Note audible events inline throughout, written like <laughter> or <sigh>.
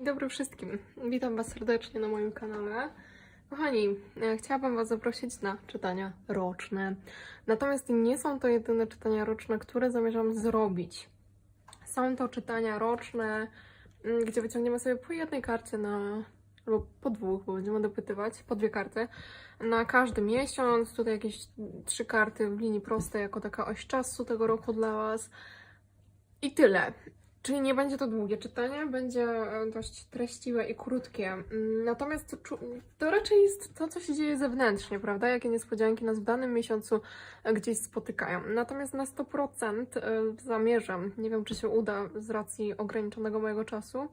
Dobry wszystkim. Witam Was serdecznie na moim kanale. Kochani, e, chciałabym Was zaprosić na czytania roczne. Natomiast nie są to jedyne czytania roczne, które zamierzam zrobić. Są to czytania roczne, mm, gdzie wyciągniemy sobie po jednej karcie na. albo po dwóch, bo będziemy dopytywać, po dwie karty na każdy miesiąc. Tutaj jakieś trzy karty w linii prostej, jako taka oś czasu tego roku dla Was. I tyle. Czyli nie będzie to długie czytanie, będzie e, dość treściwe i krótkie. Mm, Natomiast to, raczej jest to, co się dzieje zewnętrznie, prawda? Jakie niespodzianki nas w danym miesiącu e, gdzieś spotykają. Natomiast na 100% e, zamierzam, nie wiem czy się uda z racji ograniczonego mojego czasu,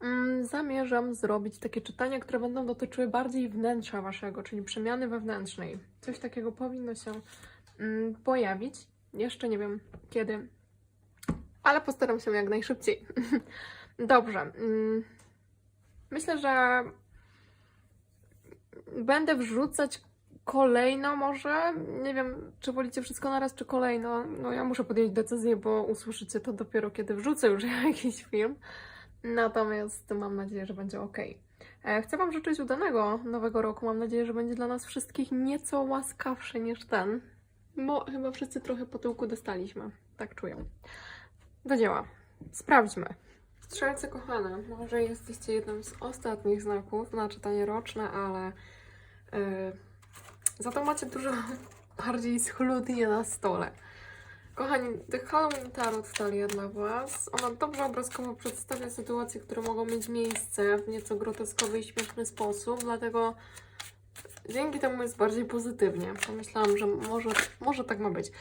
mm, zamierzam zrobić takie czytania, które będą dotyczyły bardziej wnętrza waszego, czyli przemiany wewnętrznej. Coś takiego powinno się mm, pojawić. Jeszcze nie wiem kiedy, ale postaram się jak najszybciej. <laughs> Dobrze. mm, Myślę, że będę wrzucać kolejno może. Nie wiem, czy wolicie wszystko naraz, czy kolejno. No ja muszę podjąć decyzję, bo usłyszycie to dopiero, kiedy wrzucę już <laughs> jakiś film. Natomiast mam nadzieję, że będzie ok. E, Chcę Wam życzyć udanego nowego roku. Mam nadzieję, że będzie dla nas wszystkich nieco łaskawszy niż ten. Bo chyba wszyscy trochę po tyłku dostaliśmy. Tak czuję. Do dzieła. Sprawdźmy. Strzelce kochane, może jesteście jednym z ostatnich znaków na czytanie roczne, ale yy, za to macie dużo <laughs> bardziej schludnie na stole. Kochani, The Halloween Tarot Talia dla Was. Ona dobrze obrazkowo przedstawia sytuacje, które mogą mieć miejsce w nieco groteskowy i śmieszny sposób, dlatego dzięki temu jest bardziej pozytywnie. Pomyślałam, że może, może tak ma być.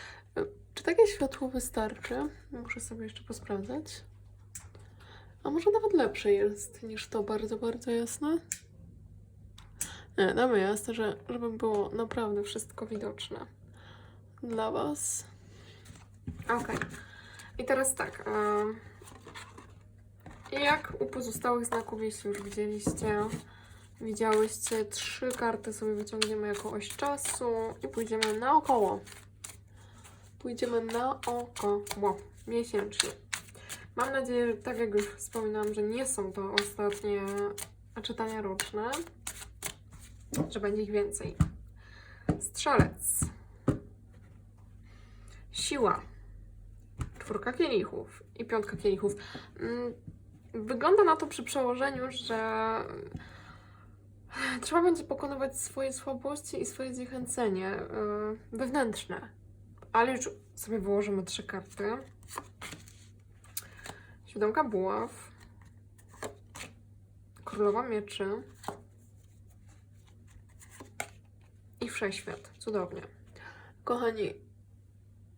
Czy takie światło wystarczy? Muszę sobie jeszcze posprawdzać. A może nawet lepsze jest niż to bardzo, bardzo jasne? Nie, damy jasne, że, żeby było naprawdę wszystko widoczne dla Was. Okej. I teraz tak. jak u pozostałych znaków, jeśli już widzieliście, widziałyście, trzy karty sobie wyciągniemy jako oś czasu i pójdziemy naokoło. Pójdziemy naokoło miesięcznie. Mam nadzieję, że tak jak już wspominałam, że nie są to ostatnie czytania roczne, że będzie ich więcej. Strzelec. Siła. Czwórka kielichów i piątka kielichów. Mm, Wygląda na to przy przełożeniu, że trzeba będzie pokonywać swoje słabości i swoje zniechęcenie yy, wewnętrzne. Ale już sobie wyłożymy trzy karty. Siódemka buław. Królowa mieczy. I wszechświat. Cudownie. Kochani,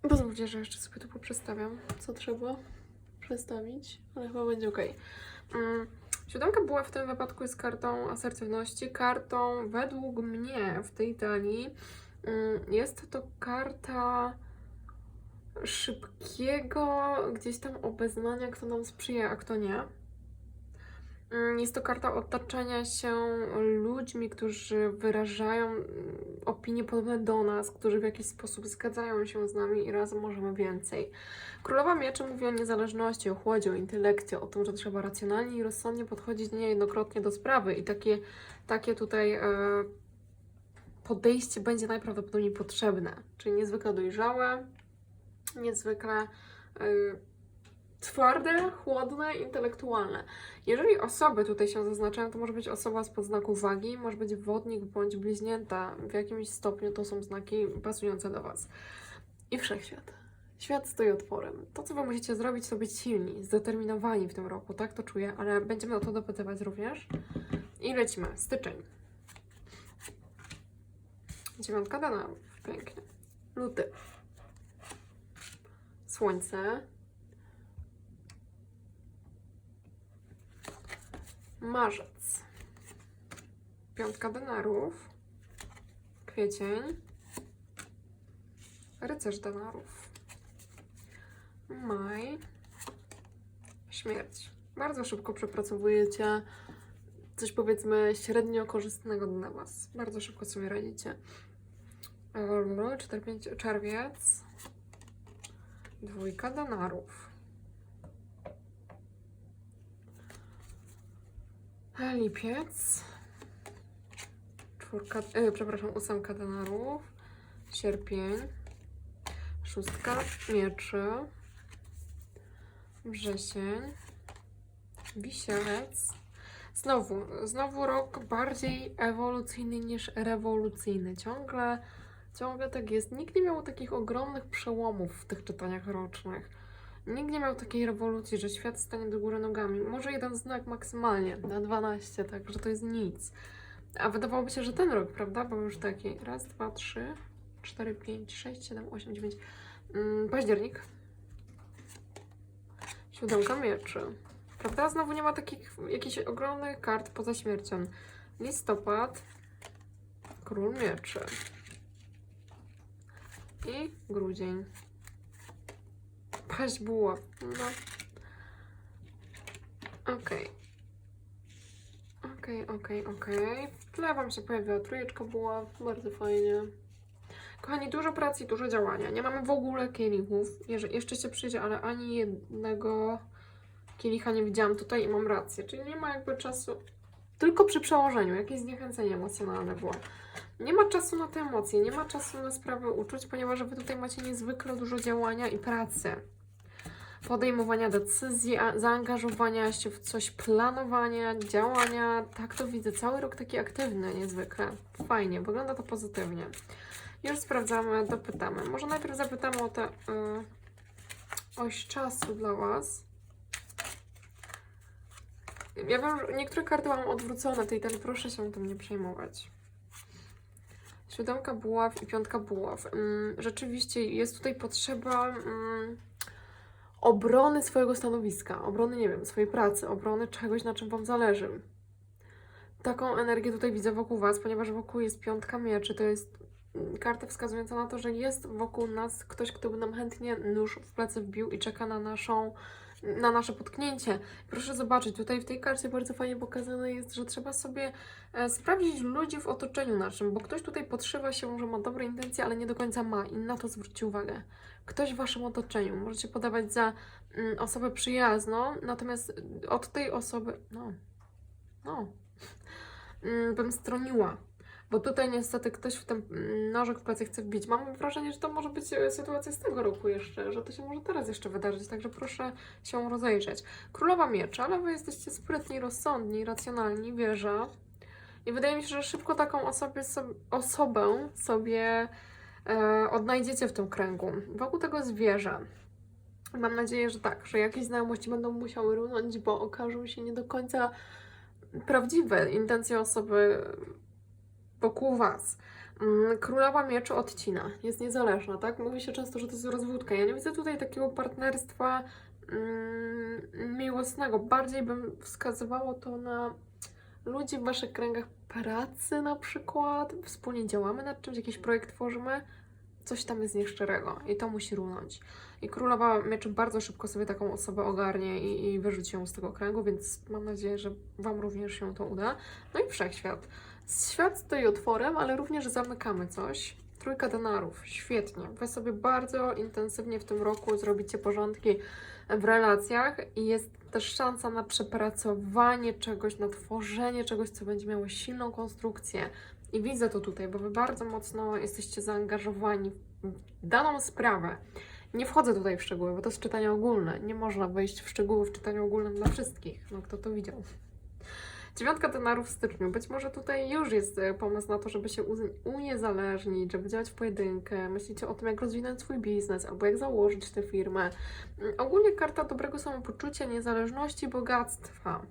pozwólcie, że jeszcze sobie tu poprzestawiam, co trzeba przestawić, ale chyba będzie ok. Mm, Siódemka była w tym wypadku jest kartą asertywności, kartą według mnie w tej talii jest to karta szybkiego gdzieś tam obeznania, kto nam sprzyja, a kto nie. Mm, Jest to karta otaczania się ludźmi, którzy wyrażają mm, opinie podobne do nas, którzy w jakiś sposób zgadzają się z nami i razem możemy więcej. Królowa Mieczy mówi o niezależności, o chłodzie, o intelekcie, o tym, że trzeba racjonalnie i rozsądnie podchodzić niejednokrotnie do sprawy i takie, takie tutaj e, podejście będzie najprawdopodobniej potrzebne, czyli niezwykle dojrzałe, niezwykle e, twarde, chłodne, intelektualne. Jeżeli osoby tutaj się zaznaczają, to może być osoba z podznaku wagi, może być wodnik bądź bliźnięta. W jakimś stopniu to są znaki pasujące do Was. I wszechświat. Świat stoi otworem. To, co Wy musicie zrobić, to być silni, zdeterminowani w tym roku, tak to czuję, ale będziemy o to dopytywać również. I lecimy. Styczeń. Dziewiątka denarów. Pięknie. Luty. Słońce. Marzec. Piątka denarów. Kwiecień. Rycerz denarów. Maj. Śmierć. Bardzo szybko przepracowujecie coś powiedzmy średnio korzystnego dla Was. Bardzo szybko sobie radzicie. Eee, 4, 5, czerwiec. Dwójka denarów. Lipiec. Czwórka, e, przepraszam, ósemka denarów. Sierpień. Szóstka mieczy. Wrzesień. Wisielec. Znowu, znowu rok bardziej ewolucyjny niż rewolucyjny. Ciągle, ciągle tak jest. Nikt nie miał takich ogromnych przełomów w tych czytaniach rocznych. Nikt nie miał takiej rewolucji, że świat stanie do góry nogami. Może jeden znak maksymalnie na 12, także to jest nic. A wydawałoby się, że ten rok, prawda? Był już taki. Raz, dwa, trzy, cztery, pięć, sześć, siedem, osiem, dziewięć. Mm, październik. Siódemka mieczy. Prawda? Znowu nie ma takich jakichś ogromnych kart poza śmiercią. Listopad. Król mieczy. I grudzień. Paść buław. No. Okej. Okej, okej, okej. W tle Wam się pojawiła trójeczka buław. Bardzo fajnie. Kochani, dużo pracy dużo działania. Nie mamy w ogóle kielichów. Jeszcze się przyjdzie, ale ani jednego kielicha nie widziałam tutaj i mam rację. Czyli nie ma jakby czasu. Tylko przy przełożeniu, jakieś zniechęcenie emocjonalne było. Nie ma czasu na te emocje, nie ma czasu na sprawy uczuć, ponieważ Wy tutaj macie niezwykle dużo działania i pracy. Podejmowania decyzji, zaangażowania się w coś, planowania, działania. Tak to widzę. Cały rok taki aktywny, niezwykle. Fajnie, wygląda to pozytywnie. Już sprawdzamy, dopytamy. Może najpierw zapytamy o tę y, oś czasu dla Was. Ja wiem, że niektóre karty mam odwrócone, tej ten proszę się tym nie przejmować. Siódemka buław i piątka buław. Mm, rzeczywiście jest tutaj potrzeba mm, obrony swojego stanowiska, obrony, nie wiem, swojej pracy, obrony czegoś, na czym Wam zależy. Taką energię tutaj widzę wokół Was, ponieważ wokół jest piątka mieczy. To jest mm, karta wskazująca na to, że jest wokół nas ktoś, kto by nam chętnie nóż w plecy wbił i czeka na naszą na nasze potknięcie. Proszę zobaczyć, tutaj w tej karcie bardzo fajnie pokazane jest, że trzeba sobie e, sprawdzić ludzi w otoczeniu naszym, bo ktoś tutaj podszywa się, że ma dobre intencje, ale nie do końca ma i na to zwróćcie uwagę. Ktoś w Waszym otoczeniu możecie podawać za mm, osobę przyjazną, natomiast od tej osoby, no, no, <laughs> mm, bym stroniła. Bo tutaj niestety ktoś w ten nożek w plecy chce wbić. Mam wrażenie, że to może być e, sytuacja z tego roku jeszcze, że to się może teraz jeszcze wydarzyć, także proszę się rozejrzeć. Królowa Miecza, ale Wy jesteście sprytni, rozsądni, racjonalni, wierzę. I wydaje mi się, że szybko taką osobę, sobie, osobę sobie e, odnajdziecie w tym kręgu. Wokół tego zwierzę. Mam nadzieję, że tak, że jakieś znajomości będą musiały runąć, bo okażą się nie do końca prawdziwe intencje osoby wokół Was. Mm, Królowa Mieczy odcina, jest niezależna, tak? Mówi się często, że to jest rozwódka. Ja nie widzę tutaj takiego partnerstwa mm, miłosnego. Bardziej bym wskazywało to na ludzi w Waszych kręgach pracy na przykład. Wspólnie działamy nad czymś, jakiś projekt tworzymy. Coś tam jest nieszczerego i to musi runąć. I Królowa Mieczy bardzo szybko sobie taką osobę ogarnie i, i wyrzuci ją z tego kręgu, więc mam nadzieję, że Wam również się to uda. No i Wszechświat. Świat stoi otworem, ale również zamykamy coś. Trójka denarów, świetnie. Wy sobie bardzo intensywnie w tym roku zrobicie porządki w relacjach i jest też szansa na przepracowanie czegoś, na tworzenie czegoś, co będzie miało silną konstrukcję. I widzę to tutaj, bo Wy bardzo mocno jesteście zaangażowani w daną sprawę. Nie wchodzę tutaj w szczegóły, bo to jest czytanie ogólne. Nie można wejść w szczegóły w czytaniu ogólnym dla wszystkich. No kto to widział? Dziewiątka denarów w styczniu. Być może tutaj już jest e, pomysł na to, żeby się uniezależnić, żeby działać w pojedynkę. Myślicie o tym, jak rozwinąć swój biznes albo jak założyć tę firmę. Mm, Ogólnie karta dobrego samopoczucia, niezależności, bogactwa.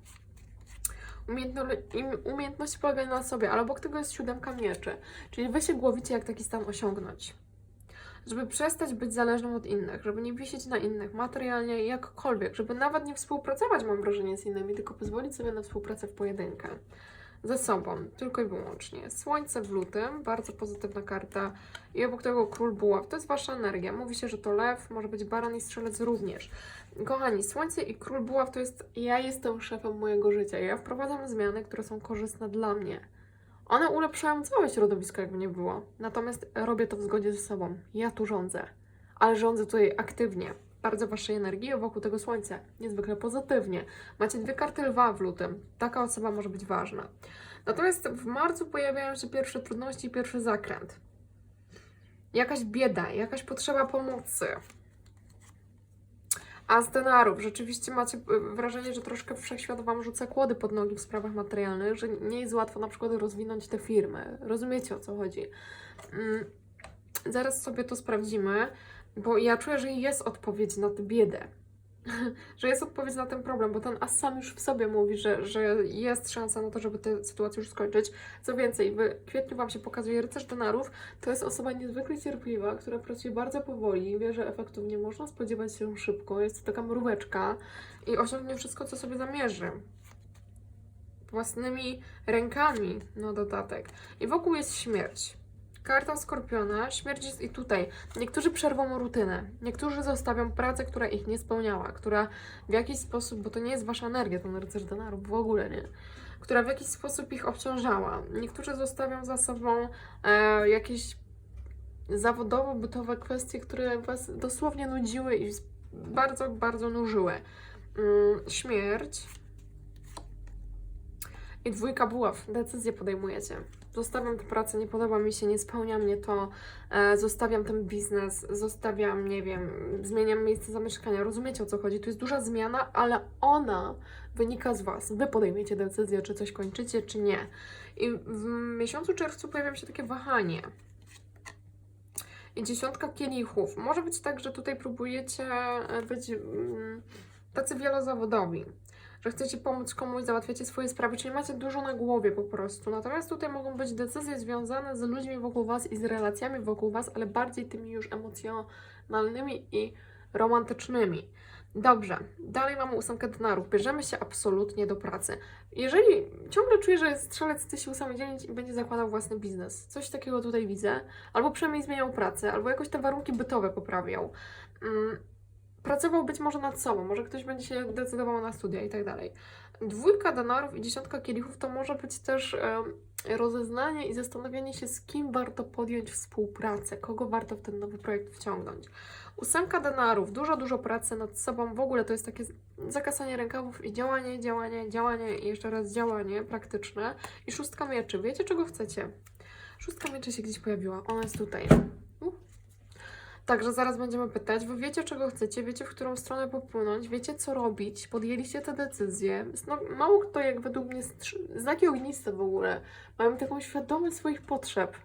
Umiejętno- polegania na sobie, ale obok tego jest siódemka mieczy. Czyli wy się głowicie, jak taki stan osiągnąć. Żeby przestać być zależnym od innych, żeby nie wisieć na innych materialnie jakkolwiek, żeby nawet nie współpracować, mam wrażenie, z innymi, tylko pozwolić sobie na współpracę w pojedynkę. Ze sobą, tylko i wyłącznie. Słońce w lutym, bardzo pozytywna karta. I obok tego król buław, to jest wasza energia. Mówi się, że to lew, może być baran i strzelec również. Kochani, słońce i król buław to jest ja jestem szefem mojego życia. Ja wprowadzam zmiany, które są korzystne dla mnie. One ulepszają całe środowisko, jakby nie było. Natomiast robię to w zgodzie ze sobą. Ja tu rządzę. Ale rządzę tutaj aktywnie. bardzo waszej energii wokół tego słońca. Niezwykle pozytywnie. Macie dwie karty lwa w lutym. Taka osoba może być ważna. Natomiast w marcu pojawiają się pierwsze trudności i pierwszy zakręt. Jakaś bieda, jakaś potrzeba pomocy. A z denarów, rzeczywiście macie y, wrażenie, że troszkę wszechświat Wam rzuca kłody pod nogi w sprawach materialnych, że nie jest łatwo na przykład rozwinąć te firmy. Rozumiecie o co chodzi? Mm, Zaraz sobie to sprawdzimy, bo ja czuję, że jest odpowiedź na tę biedę. <laughs> że jest odpowiedź na ten problem, bo ten as sam już w sobie mówi, że, że jest szansa na to, żeby tę sytuację już skończyć. Co więcej, w kwietniu Wam się pokazuje rycerz denarów. To jest osoba niezwykle cierpliwa, która pracuje bardzo powoli, wie, że efektów nie można spodziewać się szybko. Jest to taka mróweczka i osiągnie wszystko, co sobie zamierzy. Własnymi rękami na dodatek. I wokół jest śmierć. Karta Skorpiona, śmierć i tutaj. Niektórzy przerwą rutynę, niektórzy zostawią pracę, która ich nie spełniała, która w jakiś sposób, bo to nie jest wasza energia, ten rycerz denarów, w ogóle nie, która w jakiś sposób ich obciążała. Niektórzy zostawią za sobą e, jakieś zawodowo-bytowe kwestie, które was dosłownie nudziły i bardzo, bardzo nużyły. Mm, śmierć i dwójka buław. Decyzję podejmujecie. Zostawiam tę pracę, nie podoba mi się, nie spełnia mnie to, e, zostawiam ten biznes, zostawiam, nie wiem, zmieniam miejsce zamieszkania. Rozumiecie o co chodzi? Tu jest duża zmiana, ale ona wynika z Was. Wy podejmiecie decyzję, czy coś kończycie, czy nie. I w miesiącu czerwcu pojawia się takie wahanie. I dziesiątka kielichów. Może być tak, że tutaj próbujecie e, być mm, tacy wielozawodowi że chcecie pomóc komuś, załatwiacie swoje sprawy, czyli macie dużo na głowie po prostu. Natomiast tutaj mogą być decyzje związane z ludźmi wokół Was i z relacjami wokół Was, ale bardziej tymi już emocjonalnymi i romantycznymi. Dobrze, dalej mamy ósemkę denarów. Bierzemy się absolutnie do pracy. Jeżeli ciągle czuję, że strzelec chce się usamodzielnić i będzie zakładał własny biznes, coś takiego tutaj widzę, albo przynajmniej zmieniał pracę, albo jakoś te warunki bytowe poprawiał. Mm, pracował być może nad sobą, może ktoś będzie się decydował na studia i tak dalej. Dwójka denarów i dziesiątka kielichów to może być też rozeznanie i zastanowienie się, z kim warto podjąć współpracę, kogo warto w ten nowy projekt wciągnąć. Ósemka denarów, dużo, dużo pracy nad sobą, w ogóle to jest takie zakasanie rękawów i działanie, działanie, działanie i jeszcze raz działanie praktyczne. I szóstka mieczy, wiecie czego chcecie? Szóstka mieczy się gdzieś pojawiła, ona jest tutaj. Także zaraz będziemy pytać. Wy wiecie, czego chcecie, wiecie, w którą stronę popłynąć, wiecie, co robić, podjęliście te decyzje. No, mało kto, jak według mnie, znaki ogniste w ogóle, mają taką świadomość swoich potrzeb.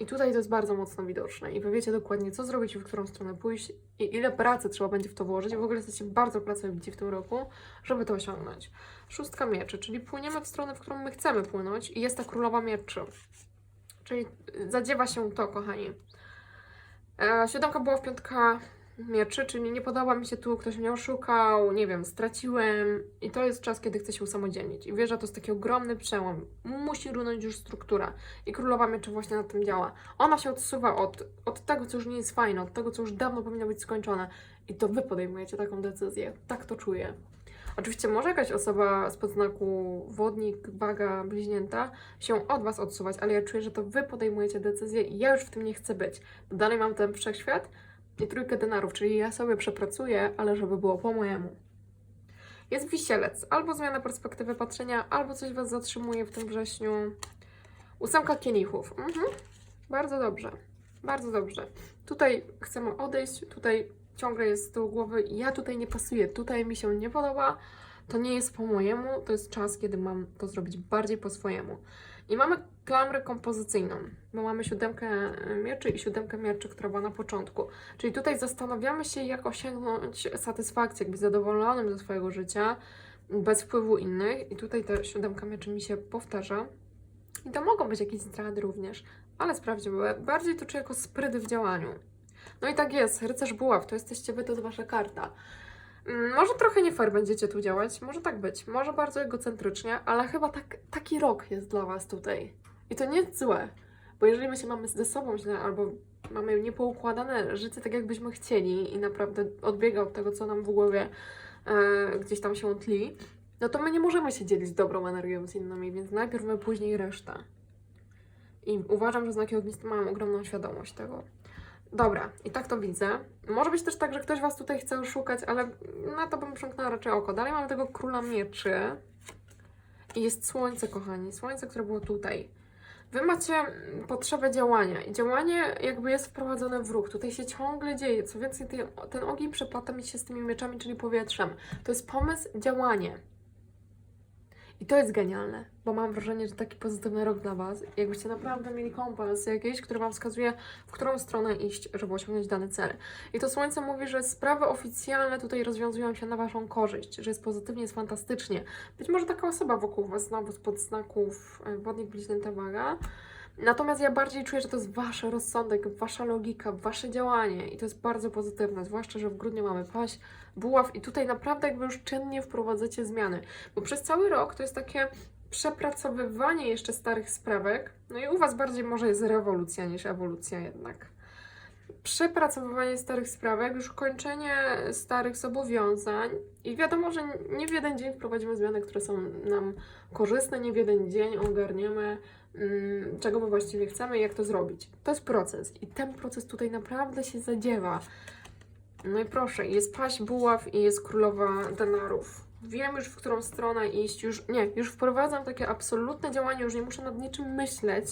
I tutaj to jest bardzo mocno widoczne. I wy wiecie dokładnie, co zrobić w którą stronę pójść i ile pracy trzeba będzie w to włożyć. W ogóle jesteście bardzo pracowici w tym roku, żeby to osiągnąć. Szóstka mieczy, czyli płyniemy w stronę, w którą my chcemy płynąć i jest ta królowa mieczy. Czyli zadziewa się to, kochani. E, siódemka była w piątka mieczy, czyli nie podoba mi się tu, ktoś mnie oszukał, nie wiem, straciłem i to jest czas, kiedy chcę się usamodzielnić. I wierzę, to jest taki ogromny przełom. Musi runąć już struktura. I królowa mieczy właśnie na tym działa. Ona się odsuwa od, od tego, co już nie jest fajne, od tego, co już dawno powinno być skończone. I to wy podejmujecie taką decyzję. Tak to czuję. Oczywiście może jakaś osoba z podznaku wodnik, waga, bliźnięta się od Was odsuwać, ale ja czuję, że to Wy podejmujecie decyzję i ja już w tym nie chcę być. Dalej mam ten wszechświat i trójkę denarów, czyli ja sobie przepracuję, ale żeby było po mojemu. Jest wisielec, albo zmiana perspektywy patrzenia, albo coś Was zatrzymuje w tym wrześniu. Ósemka kielichów. Mhm. Bardzo dobrze, bardzo dobrze. Tutaj chcemy odejść, tutaj ciągle jest z tyłu głowy, ja tutaj nie pasuję, tutaj mi się nie podoba, to nie jest po mojemu, to jest czas, kiedy mam to zrobić bardziej po swojemu. I mamy klamrę kompozycyjną, bo mamy siódemkę mieczy i siódemkę mieczy, która była na początku. Czyli tutaj zastanawiamy się, jak osiągnąć satysfakcję, jak być zadowolonym ze swojego życia, bez wpływu innych. I tutaj ta siódemka mieczy mi się powtarza. I to mogą być jakieś zdrady również, ale sprawdzimy. Bardziej to czuję jako spryt w działaniu. No i tak jest, rycerz buław, to jesteście wy, to jest wasza karta. Mm, Może trochę nie fair będziecie tu działać, może tak być, może bardzo egocentrycznie, ale chyba tak, taki rok jest dla was tutaj. I to nie jest złe, bo jeżeli my się mamy ze sobą źle, albo mamy niepoukładane życie tak, jakbyśmy chcieli i naprawdę odbiega od tego, co nam w głowie e, gdzieś tam się tli, no to my nie możemy się dzielić dobrą energią z innymi, więc najpierw my, później reszta. I uważam, że znaki ogniste mają ogromną świadomość tego. Dobra, i tak to widzę. Może być też tak, że ktoś Was tutaj chce oszukać, ale na to bym przymknęła raczej oko. Dalej mamy tego króla mieczy. I jest słońce, kochani. Słońce, które było tutaj. Wy macie potrzebę działania i działanie jakby jest wprowadzone w ruch. Tutaj się ciągle dzieje. Co więcej, ten, ten ogień przeplata mi się z tymi mieczami, czyli powietrzem. To jest pomysł, działanie. I to jest genialne, bo mam wrażenie, że taki pozytywny rok dla Was. Jakbyście naprawdę mieli kompas jakiś, który Wam wskazuje, w którą stronę iść, żeby osiągnąć dany cel. I to słońce mówi, że sprawy oficjalne tutaj rozwiązują się na Waszą korzyść, że jest pozytywnie, jest fantastycznie. Być może taka osoba wokół Was znowu spod znaków e, wodnik bliźnięta waga. Natomiast ja bardziej czuję, że to jest Wasz rozsądek, Wasza logika, Wasze działanie i to jest bardzo pozytywne, zwłaszcza, że w grudniu mamy paść, buław i tutaj naprawdę jakby już czynnie wprowadzacie zmiany, bo przez cały rok to jest takie przepracowywanie jeszcze starych sprawek, no i u Was bardziej może jest rewolucja niż ewolucja jednak. Przepracowywanie starych sprawek, już kończenie starych zobowiązań i wiadomo, że nie w jeden dzień wprowadzimy zmiany, które są nam korzystne, nie w jeden dzień ogarniemy mm, czego my właściwie chcemy i jak to zrobić. To jest proces i ten proces tutaj naprawdę się zadziewa. No i proszę, jest paść buław i jest królowa denarów. Wiem już, w którą stronę iść, już nie, już wprowadzam takie absolutne działanie, już nie muszę nad niczym myśleć,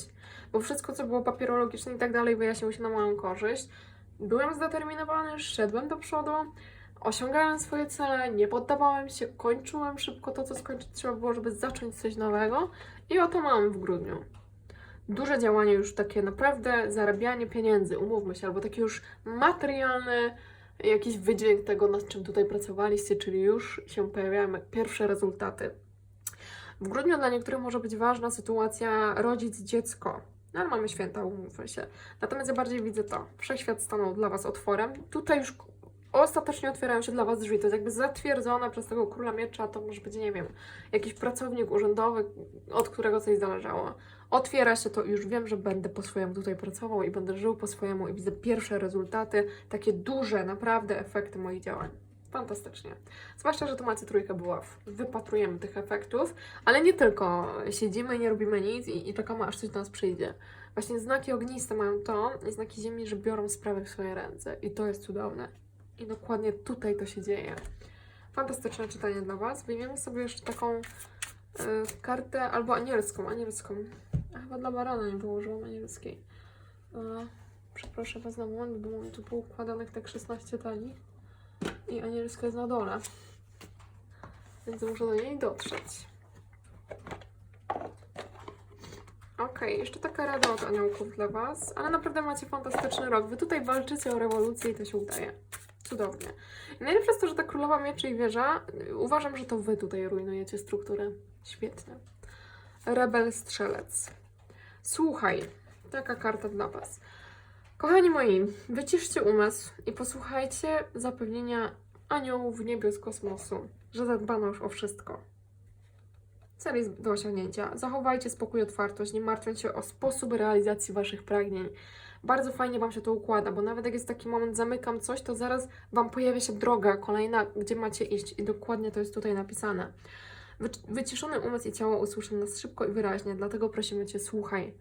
bo wszystko, co było papierologiczne i tak dalej, wyjaśniło się na moją korzyść. Byłem zdeterminowany, szedłem do przodu, osiągałem swoje cele, nie poddawałem się, kończyłem szybko to, co skończyć trzeba było, żeby zacząć coś nowego i oto mam w grudniu. Duże działanie już takie naprawdę zarabianie pieniędzy, umówmy się, albo takie już materialne, jakiś wydźwięk tego, nad czym tutaj pracowaliście, czyli już się pojawiają pierwsze rezultaty. W grudniu dla niektórych może być ważna sytuacja rodzic-dziecko. No ale mamy święta, umówmy się. Natomiast ja bardziej widzę to. Wszechświat stanął dla Was otworem. Tutaj już ostatecznie otwierają się dla Was drzwi. To jest jakby zatwierdzone przez tego króla miecza. To może być, nie wiem, jakiś pracownik urzędowy, od którego coś zależało. Otwiera się to i już wiem, że będę po swojemu tutaj pracował i będę żył po swojemu i widzę pierwsze rezultaty, takie duże, naprawdę efekty moich działań. Fantastycznie. Zwłaszcza, że tu macie trójkę buław. Wypatrujemy tych efektów, ale nie tylko siedzimy, nie robimy nic i, i czekamy, aż coś do nas przyjdzie. Właśnie znaki ogniste mają to i znaki ziemi, że biorą sprawy w swoje ręce i to jest cudowne. I dokładnie tutaj to się dzieje. Fantastyczne czytanie dla Was. Wyjmiemy sobie jeszcze taką y, kartę albo anielską, anielską. A chyba dla barana nie położyłam anielskiej. Przepraszam Was na moment, bo mam tu poukładanych tak 16 talii i anielska jest na dole. Więc muszę do niej dotrzeć. Okej, jeszcze taka rada od aniołków dla Was, ale naprawdę macie fantastyczny rok. Wy tutaj walczycie o rewolucję i to się udaje. Cudownie. Najlepsze jest to, że ta królowa mieczy i wieża, uważam, że to Wy tutaj rujnujecie strukturę. Świetnie. Rebel strzelec. Słuchaj, taka karta dla Was. Kochani moi, wyciszcie umysł i posłuchajcie zapewnienia aniołów w niebie z kosmosu, że zadbano już o wszystko. Cel jest do osiągnięcia. Zachowajcie spokój i otwartość, nie martwiąc się o sposób realizacji Waszych pragnień. Bardzo fajnie Wam się to układa, bo nawet jak jest taki moment, zamykam coś, to zaraz Wam pojawia się droga kolejna, gdzie macie iść i dokładnie to jest tutaj napisane. Wy, wyciszony umysł i ciało usłyszą nas szybko i wyraźnie, dlatego prosimy Cię, słuchaj.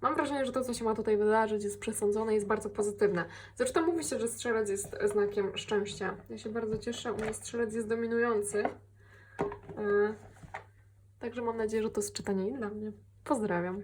Mam wrażenie, że to, co się ma tutaj wydarzyć, jest przesądzone i jest bardzo pozytywne. Zresztą mówi się, że strzelec jest znakiem szczęścia. Ja się bardzo cieszę, u mnie strzelec jest dominujący. Yy, Także mam nadzieję, że to jest czytanie i dla mnie. Pozdrawiam.